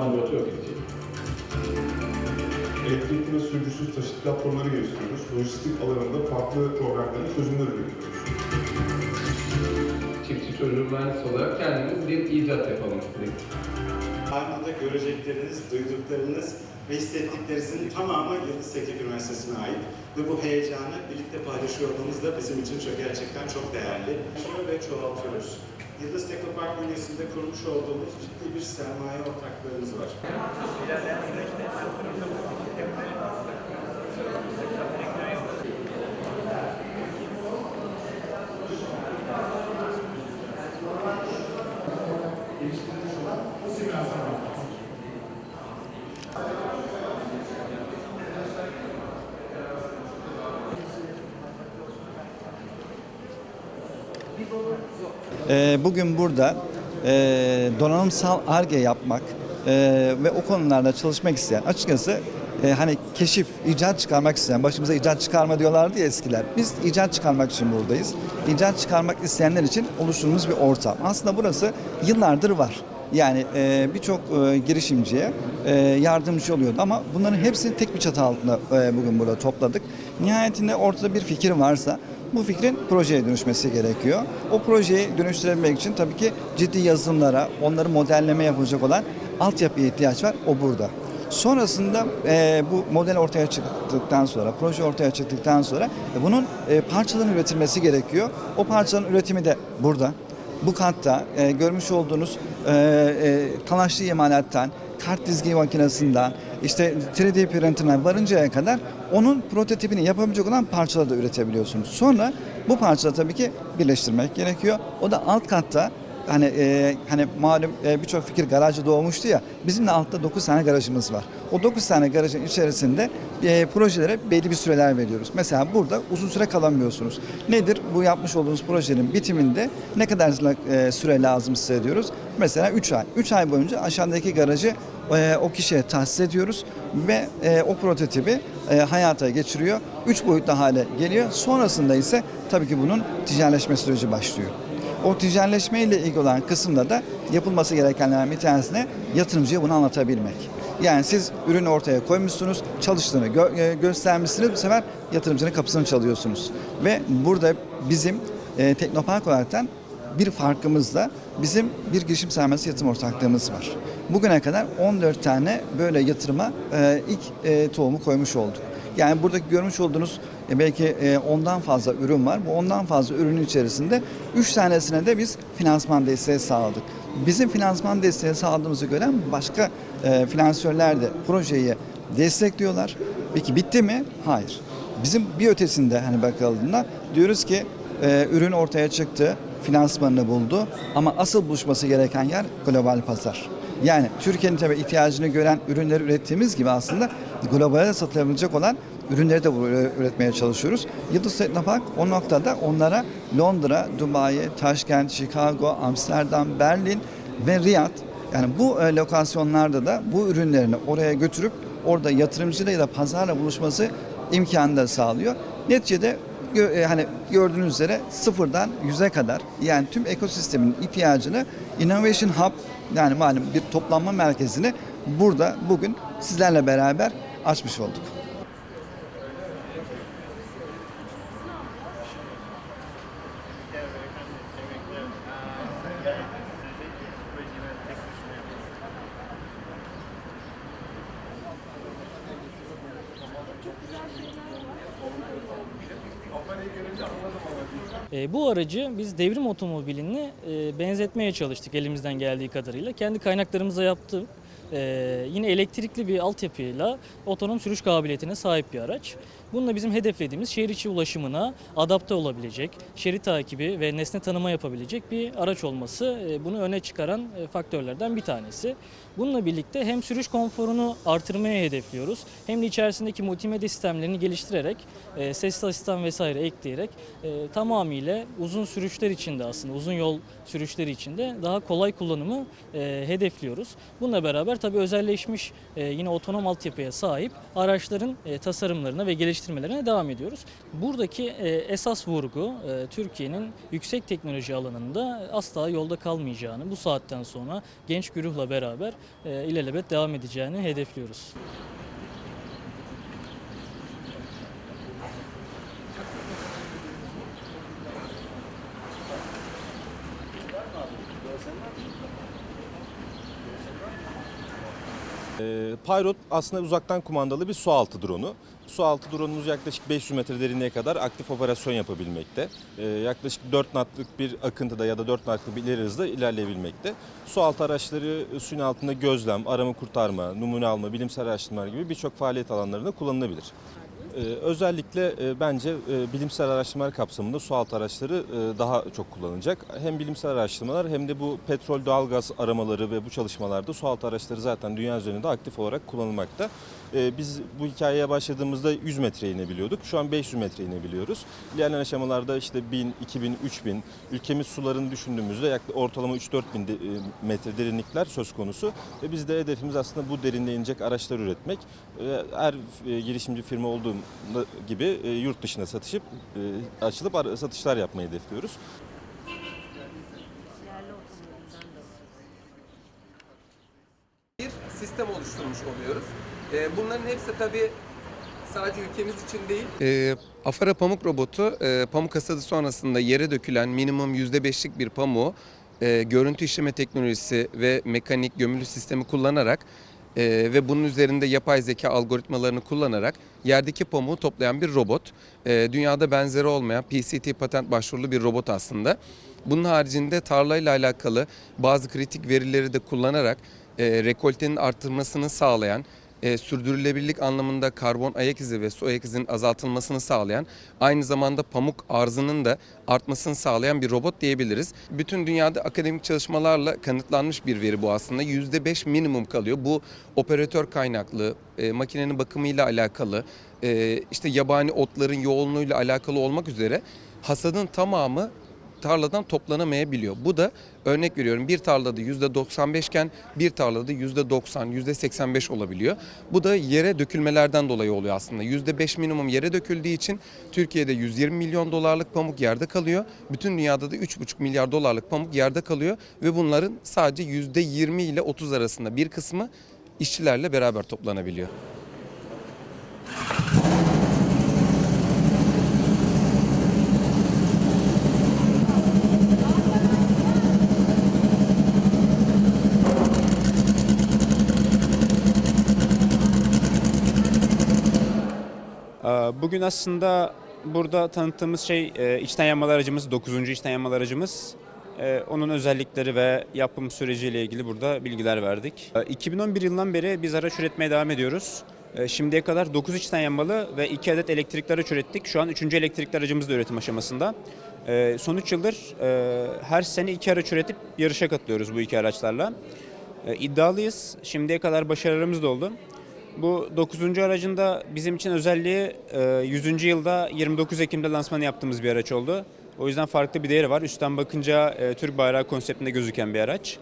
Laboratuvar gelecek. Elektrikli ve sürücüsüz taşıt platformları geliştiriyoruz. Lojistik alanında farklı problemlere çözümler üretiyoruz. Çiftçi çocuğu mühendis olarak kendimiz bir icat yapalım istedik. Ardında görecekleriniz, duyduklarınız ve hissettiklerinizin tamamı Yıldız Teknik Üniversitesi'ne ait. Ve bu heyecanı birlikte paylaşıyor olmamız da bizim için çok gerçekten çok değerli. Ve çoğaltıyoruz. Yıldız Teknopark bünyesinde kurmuş olduğumuz ciddi bir sermaye ortaklığımız var. Ee, Bugün burada e, donanımsal ARGE yapmak e, ve o konularda çalışmak isteyen açıkçası e, hani keşif, icat çıkarmak isteyen, başımıza icat çıkarma diyorlardı ya eskiler. Biz icat çıkarmak için buradayız. İcat çıkarmak isteyenler için oluşturduğumuz bir ortam. Aslında burası yıllardır var. Yani birçok girişimciye yardımcı oluyordu ama bunların hepsini tek bir çatı altında e, bugün burada topladık. Nihayetinde ortada bir fikir varsa bu fikrin projeye dönüşmesi gerekiyor. O projeyi dönüştürebilmek için tabii ki ciddi yazılımlara, onları modelleme yapılacak olan altyapıya ihtiyaç var. O burada. Sonrasında e, bu model ortaya çıktıktan sonra, proje ortaya çıktıktan sonra e, bunun e, parçaların üretilmesi gerekiyor. O parçaların üretimi de burada. Bu katta e, görmüş olduğunuz e, e, talaşlı imalattan, kart dizgi makinesinden, işte 3D printerına varıncaya kadar onun prototipini yapabilecek olan parçaları da üretebiliyorsunuz. Sonra bu parçaları tabii ki birleştirmek gerekiyor. O da alt katta hani e, hani malum e, birçok fikir garajı doğmuştu ya. Bizim de altta 9 tane garajımız var. O 9 tane garajın içerisinde e, projelere belli bir süreler veriyoruz. Mesela burada uzun süre kalamıyorsunuz. Nedir? Bu yapmış olduğunuz projenin bitiminde ne kadar e, süre lazım size diyoruz. Mesela 3 ay. 3 ay boyunca aşağıdaki garajı e, o kişiye tahsis ediyoruz ve e, o prototipi e, hayata geçiriyor. 3 boyutlu hale geliyor. Sonrasında ise tabii ki bunun ticaretleşme süreci başlıyor. O ticaretleşme ile ilgili olan kısımda da yapılması gerekenlerden bir tanesine yatırımcıya bunu anlatabilmek. Yani siz ürünü ortaya koymuşsunuz, çalıştığını gö- e, göstermişsiniz. Bu sefer yatırımcının kapısını çalıyorsunuz. Ve burada bizim e, Teknopark olaraktan bir farkımız da bizim bir girişim sermayesi yatırım ortaklığımız var. Bugüne kadar 14 tane böyle yatırıma e, ilk e, tohumu koymuş olduk. Yani buradaki görmüş olduğunuz e, belki e, ondan fazla ürün var. Bu ondan fazla ürünün içerisinde 3 tanesine de biz finansman desteği sağladık. Bizim finansman desteği sağladığımızı gören başka e, finansörler de projeyi destekliyorlar. Peki bitti mi? Hayır. Bizim bir ötesinde hani bakıldığında diyoruz ki e, ürün ortaya çıktı, finansmanını buldu ama asıl buluşması gereken yer global pazar. Yani Türkiye'nin tabii ihtiyacını gören ürünleri ürettiğimiz gibi aslında globale satılabilecek olan ürünleri de üretmeye çalışıyoruz. Yıldız Teknopark o noktada onlara Londra, Dubai, Taşkent, Chicago, Amsterdam, Berlin ve Riyad yani bu e, lokasyonlarda da bu ürünlerini oraya götürüp orada yatırımcıyla ya da pazarla buluşması imkanı da sağlıyor. Neticede e, hani gördüğünüz üzere sıfırdan yüze kadar yani tüm ekosistemin ihtiyacını Innovation Hub yani malum bir toplanma merkezini burada bugün sizlerle beraber açmış olduk. E, bu aracı biz devrim otomobilini e, benzetmeye çalıştık elimizden geldiği kadarıyla. Kendi kaynaklarımıza yaptık. E, yine elektrikli bir altyapıyla otonom sürüş kabiliyetine sahip bir araç. Bununla bizim hedeflediğimiz şehir içi ulaşımına adapte olabilecek, şerit takibi ve nesne tanıma yapabilecek bir araç olması e, bunu öne çıkaran e, faktörlerden bir tanesi. Bununla birlikte hem sürüş konforunu artırmaya hedefliyoruz hem de içerisindeki multimedya sistemlerini geliştirerek e, ses asistan vesaire ekleyerek tamamıyla uzun sürüşler içinde aslında uzun yol sürüşleri içinde daha kolay kullanımı hedefliyoruz. Bununla beraber tabii özelleşmiş yine otonom altyapıya sahip araçların tasarımlarına ve geliştirmesine geliştirmelerine devam ediyoruz. Buradaki e, esas vurgu e, Türkiye'nin yüksek teknoloji alanında asla yolda kalmayacağını, bu saatten sonra genç güruhla beraber e, ilelebet devam edeceğini hedefliyoruz. Ee, Pilot aslında uzaktan kumandalı bir sualtı drone'u. Sualtı drone'umuz yaklaşık 500 metre derinliğe kadar aktif operasyon yapabilmekte. Ee, yaklaşık 4 knotlık bir akıntıda ya da 4 knotlık bir ileri hızda ilerleyebilmekte. Sualtı araçları suyun altında gözlem, arama kurtarma, numune alma, bilimsel araştırmalar gibi birçok faaliyet alanlarında kullanılabilir. Ee, özellikle e, bence e, bilimsel araştırmalar kapsamında sualtı araçları e, daha çok kullanılacak. Hem bilimsel araştırmalar hem de bu petrol doğalgaz aramaları ve bu çalışmalarda sualtı araçları zaten dünya üzerinde aktif olarak kullanılmakta. E, biz bu hikayeye başladığımızda 100 metre inebiliyorduk. Şu an 500 metre inebiliyoruz. İlerleyen aşamalarda işte 1000, 2000, 3000 ülkemiz sularını düşündüğümüzde yaklaşık ortalama 3-4 bin e, metre derinlikler söz konusu. Ve biz de hedefimiz aslında bu derinliğe inecek araçlar üretmek. E, Her girişimci firma olduğum gibi e, yurt dışına satışıp e, açılıp satışlar yapmayı hedefliyoruz. sistem oluşturmuş oluyoruz. Ee, Bunların hepsi tabii sadece ülkemiz için değil. Ee, Afara pamuk robotu e, pamuk hasadı sonrasında yere dökülen minimum %5'lik bir pamuğu e, görüntü işleme teknolojisi ve mekanik gömülü sistemi kullanarak e, ve bunun üzerinde yapay zeka algoritmalarını kullanarak yerdeki pamuğu toplayan bir robot. E, dünyada benzeri olmayan PCT patent başvurulu bir robot aslında. Bunun haricinde tarlayla alakalı bazı kritik verileri de kullanarak e, rekoltenin artırmasını sağlayan, e, sürdürülebilirlik anlamında karbon ayak izi ve su ayak izinin azaltılmasını sağlayan, aynı zamanda pamuk arzının da artmasını sağlayan bir robot diyebiliriz. Bütün dünyada akademik çalışmalarla kanıtlanmış bir veri bu aslında. %5 minimum kalıyor. Bu operatör kaynaklı, e, makinenin bakımıyla alakalı, e, işte yabani otların yoğunluğuyla alakalı olmak üzere hasadın tamamı tarladan toplanamayabiliyor. Bu da örnek veriyorum bir tarlada %95 iken bir tarlada %90, %85 olabiliyor. Bu da yere dökülmelerden dolayı oluyor aslında. %5 minimum yere döküldüğü için Türkiye'de 120 milyon dolarlık pamuk yerde kalıyor. Bütün dünyada da 3,5 milyar dolarlık pamuk yerde kalıyor ve bunların sadece %20 ile 30 arasında bir kısmı işçilerle beraber toplanabiliyor. Bugün aslında burada tanıttığımız şey e, içten yanmalı aracımız, 9. içten yanmalı aracımız. Ee, Onun özellikleri ve yapım süreciyle ilgili burada bilgiler verdik. Ee, 2011 yılından beri biz araç üretmeye devam ediyoruz. Ee, Şimdiye kadar 9 içten yanmalı ve 2 adet elektrikli araç ürettik. Şu an 3. elektrikli aracımız da üretim aşamasında. Ee, Son 3 yıldır e, her sene 2 araç üretip yarışa katılıyoruz bu iki araçlarla. Ee, İddialıyız. Şimdiye kadar başarılarımız da oldu. Bu 9. aracında bizim için özelliği e, 100. yılda 29 Ekim'de lansmanı yaptığımız bir araç oldu. O yüzden farklı bir değeri var. Üstten bakınca e, Türk bayrağı konseptinde gözüken bir araç.